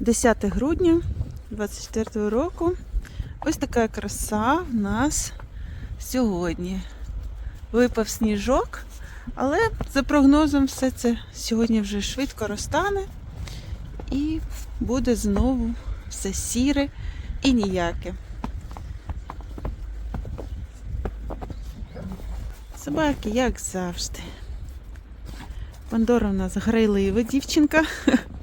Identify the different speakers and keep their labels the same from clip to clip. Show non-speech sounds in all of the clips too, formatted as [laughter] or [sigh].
Speaker 1: 10 грудня 24 року. Ось така краса в нас сьогодні. Випав сніжок, але за прогнозом все це сьогодні вже швидко розтане і буде знову все сіре і ніяке. Собаки, як завжди. Пандора у нас грайлива дівчинка. [laughs]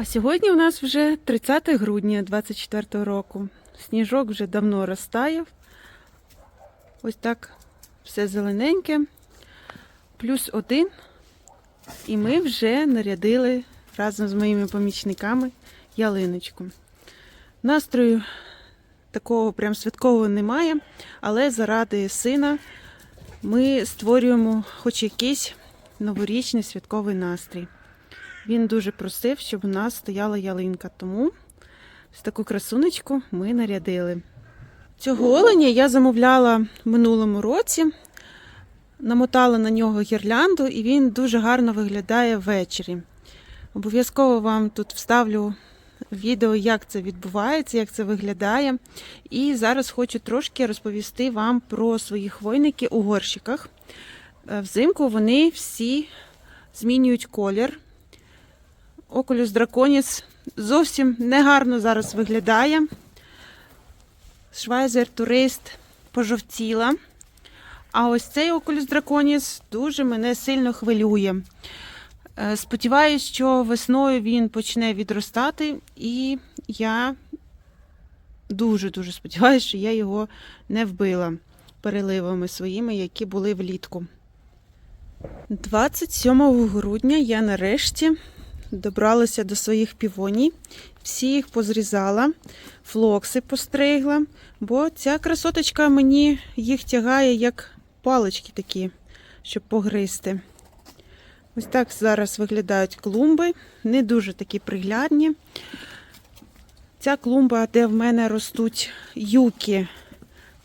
Speaker 1: А сьогодні у нас вже 30 грудня 24 року. Сніжок вже давно розтаяв. Ось так все зелененьке. Плюс один. І ми вже нарядили разом з моїми помічниками ялиночку. Настрою такого прям святкового немає, але заради сина ми створюємо хоч якийсь новорічний святковий настрій. Він дуже просив, щоб у нас стояла ялинка, тому ось таку красунечку ми нарядили. Цього оленя я замовляла в минулому році, намотала на нього гірлянду, і він дуже гарно виглядає ввечері. Обов'язково вам тут вставлю відео, як це відбувається, як це виглядає. І зараз хочу трошки розповісти вам про свої хвойники у горщиках. Е, Взимку вони всі змінюють колір. Окулюс драконіс зовсім негарно зараз виглядає. Швайзер турист пожовтіла. А ось цей окулюс драконіс дуже мене сильно хвилює. Е, Сподіваюсь, що весною він почне відростати, і я дуже-дуже сподіваюся, що я його не вбила переливами своїми, які були влітку. 27 грудня я нарешті добралася до своїх півоній. Всі їх позрізала, флокси постригла, бо ця красоточка мені їх тягає як палички такі, щоб погризти. Ось так зараз виглядають клумби, не дуже такі приглядні. Ця клумба, де в мене ростуть юки,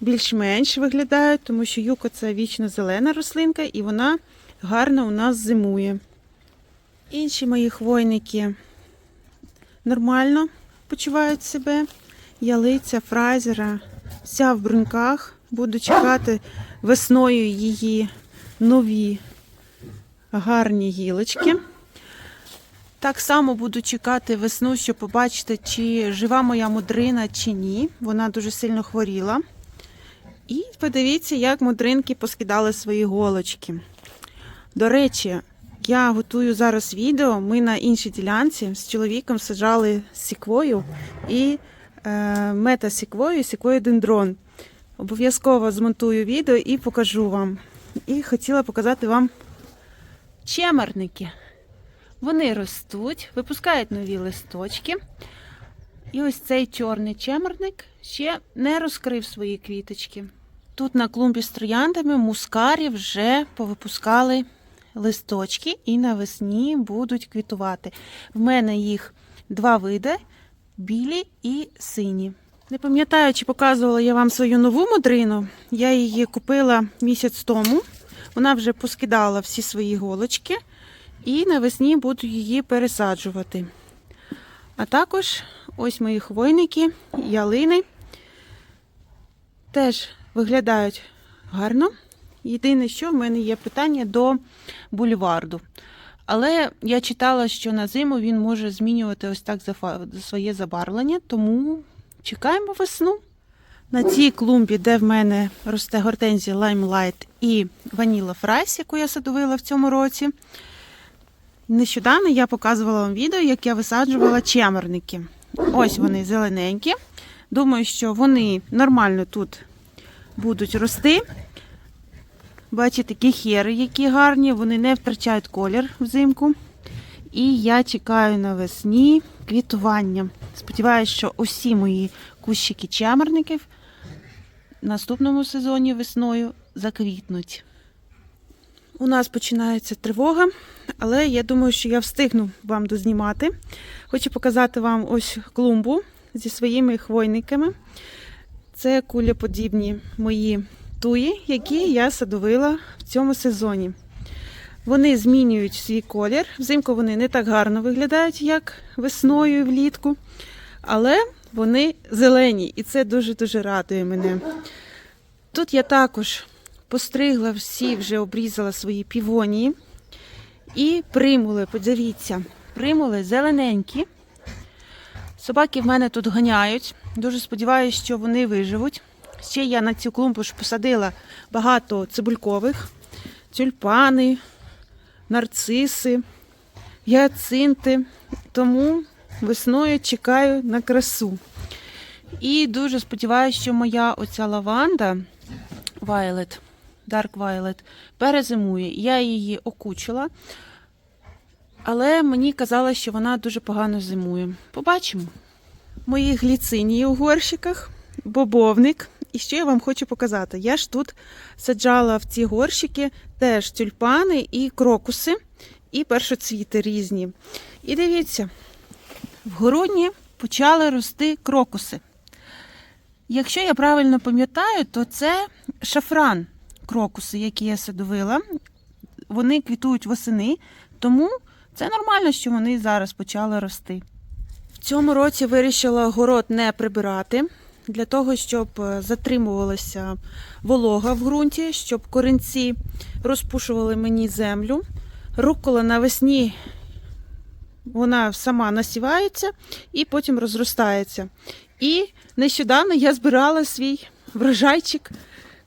Speaker 1: більш-менш виглядають, тому що юка це вічно зелена рослинка і вона гарно у нас зимує. Інші мої хвойники нормально почувають себе. Ялиця, фрайзера, вся в бруньках. Буду чекати весною її нові гарні гілочки. Так само буду чекати весну, щоб побачити, чи жива моя мудрина, чи ні. Вона дуже сильно хворіла. І подивіться, як мудринки поскидали свої голочки. До речі, я готую зараз відео. Ми на іншій ділянці з чоловіком саджали сіквою і е, мета-сіквою, сіквою-дендрон. Обов'язково змонтую відео і покажу вам. І хотіла показати вам чемерники. Вони ростуть, випускають нові листочки. І ось цей чорний чемерник ще не розкрив свої квіточки. Тут на клумбі з трояндами мускарі вже повипускали листочки і навесні будуть квітувати. В мене їх два види білі і сині. Не пам'ятаю, чи показувала я вам свою нову мудрину. Я її купила місяць тому. Вона вже поскидала всі свої голочки, і навесні буду її пересаджувати. А також ось мої хвойники, ялини теж виглядають гарно. Єдине, що в мене є питання до бульварду. Але я читала, що на зиму він може змінювати ось так своє забарвлення, тому чекаємо весну. На цій клумбі, де в мене росте гортензія Limelight і Ваніла Фрайс, яку я садовила в цьому році. Нещодавно я показувала вам відео, як я висаджувала чемерники. Ось вони зелененькі. Думаю, що вони нормально тут будуть рости. Бачите, кехери, які гарні, вони не втрачають колір взимку. І я чекаю навесні квітування. Сподіваюся, що усі мої кущики чемерників в наступному сезоні весною заквітнуть. У нас починається тривога, але я думаю, що я встигну вам дознімати. Хочу показати вам ось клумбу зі своїми хвойниками. Це кулеподібні мої туї, які я садовила в цьому сезоні. Вони змінюють свій колір. Взимку вони не так гарно виглядають, як весною і влітку, але вони зелені, і це дуже-дуже радує мене. Тут я також постригла всі, вже обрізала свої півонії. І примули, подивіться, примули зелененькі. Собаки в мене тут ганяють. Дуже сподіваюся, що вони виживуть. Ще я на цю клумбу ж посадила багато цибулькових, тюльпани, нарциси, гіацинти. Тому весною чекаю на красу. І дуже сподіваюся, що моя оця лаванда Violet, Dark Violet, перезимує. Я її окучила, але мені казали, що вона дуже погано зимує. Побачимо. Мої гліцинії у горщиках, бобовник. І що я вам хочу показати? Я ж тут саджала в ці горщики теж тюльпани і крокуси, і першоцвіти різні. І дивіться, в грудні почали рости крокуси. Якщо я правильно пам'ятаю, то це шафран крокуси, які я садовила. Вони квітують восени, тому це нормально, що вони зараз почали рости. В цьому році вирішила город не прибирати для того, щоб е, затримувалася волога в ґрунті, щоб корінці розпушували мені землю. Рукола навесні вона сама насівається і потім розростається. І нещодавно я збирала свій врожайчик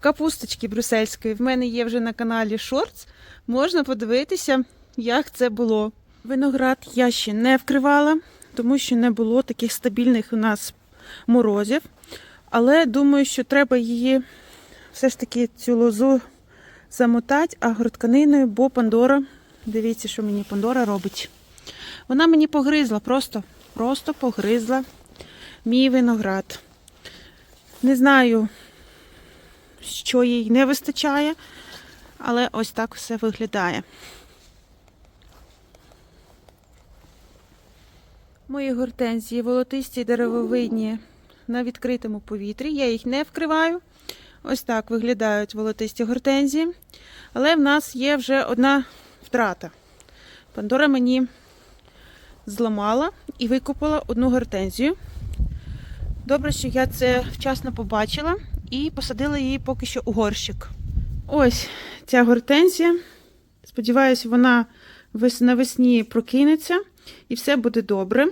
Speaker 1: капусточки брюссельської. В мене є вже на каналі Шортс. Можна подивитися, як це було. Виноград я ще не вкривала, тому що не було таких стабільних у нас морозів. Але думаю, що треба її все ж таки цю лозу замотати агротканиною, бо Пандора, дивіться, що мені Пандора робить. Вона мені погризла, просто, просто погризла мій виноград. Не знаю, що їй не вистачає, але ось так все виглядає. Мої гортензії волотисті деревовидні на відкритому повітрі. Я їх не вкриваю. Ось так виглядають волотисті гортензії. Але в нас є вже одна втрата. Пандора мені зламала і викопала одну гортензію. Добре, що я це вчасно побачила і посадила її поки що у горщик. Ось ця гортензія. Сподіваюсь, вона навесні прокинеться і все буде добре.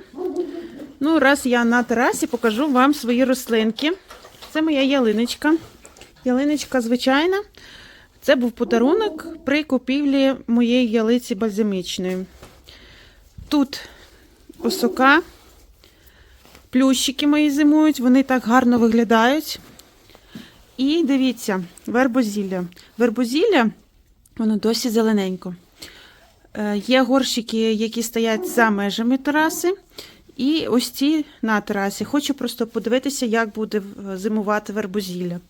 Speaker 1: Ну, раз я на терасі, покажу вам свої рослинки. Це моя ялиночка. Ялиночка звичайна. Це був подарунок при купівлі моєї ялиці бальзамічної. Тут осока, плющики мої зимують, вони так гарно виглядають. І дивіться, вербозілля. Вербозілля, воно досі зелененько. Е, Є горщики, які стоять за межами тераси. І ось ці на терасі. Хочу просто подивитися, як буде зимувати вербозілля.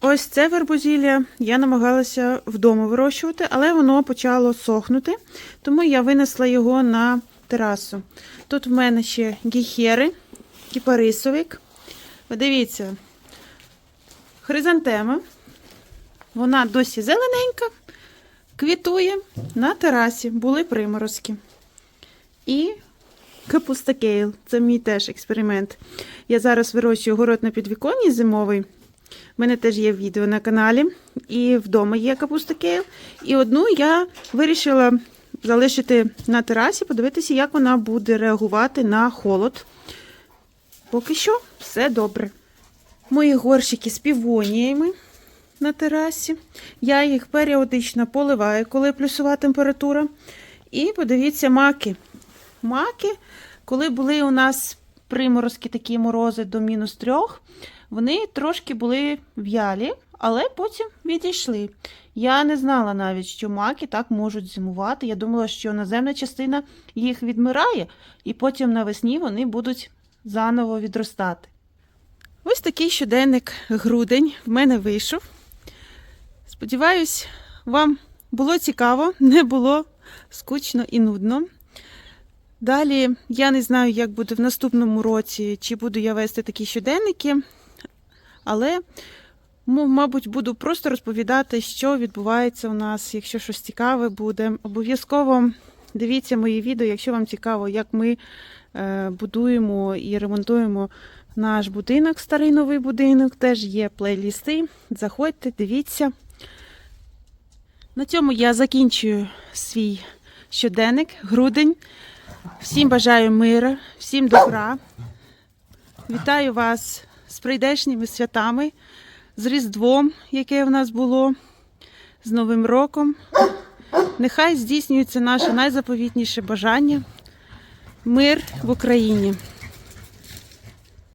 Speaker 1: Ось це вербозілля я намагалася вдома вирощувати, але воно почало сохнути, тому я винесла його на терасу. Тут в мене ще гіхери, кіпарисовик. Дивіться, хризантема. Вона досі зелененька, квітує на терасі, були приморозки. І капуста кейл. Це мій теж експеримент. Я зараз вирощую город на підвіконні зимовий. У мене теж є відео на каналі. І вдома є капуста кейл. І одну я вирішила залишити на терасі, подивитися, як вона буде реагувати на холод. Поки що все добре. Мої горщики з півоніями на терасі. Я їх періодично поливаю, коли плюсова температура. І подивіться, маки. Маки, коли були у нас приморозки, такі морози до мінус трьох, вони трошки були в'ялі, але потім відійшли. Я не знала навіть, що маки так можуть зимувати. Я думала, що наземна частина їх відмирає, і потім навесні вони будуть заново відростати. Ось такий щоденник грудень в мене вийшов. Сподіваюсь, вам Було цікаво, [laughs] не було скучно і нудно. Далі я не знаю, як буде в наступному році, чи буду я вести такі щоденники, але, мабуть, буду просто розповідати, що відбувається у нас, якщо щось цікаве буде. Обов'язково дивіться мої відео, якщо вам цікаво, як ми е, будуємо і ремонтуємо наш будинок, старий новий будинок. Теж є плейлісти. Заходьте, дивіться. На цьому я закінчую свій щоденник, грудень. Всім бажаю миру, всім добра. Вітаю вас з прийдешніми святами, з Різдвом, яке в нас було, з Новим роком. Нехай здійснюється наше найзаповітніше бажання мир в Україні.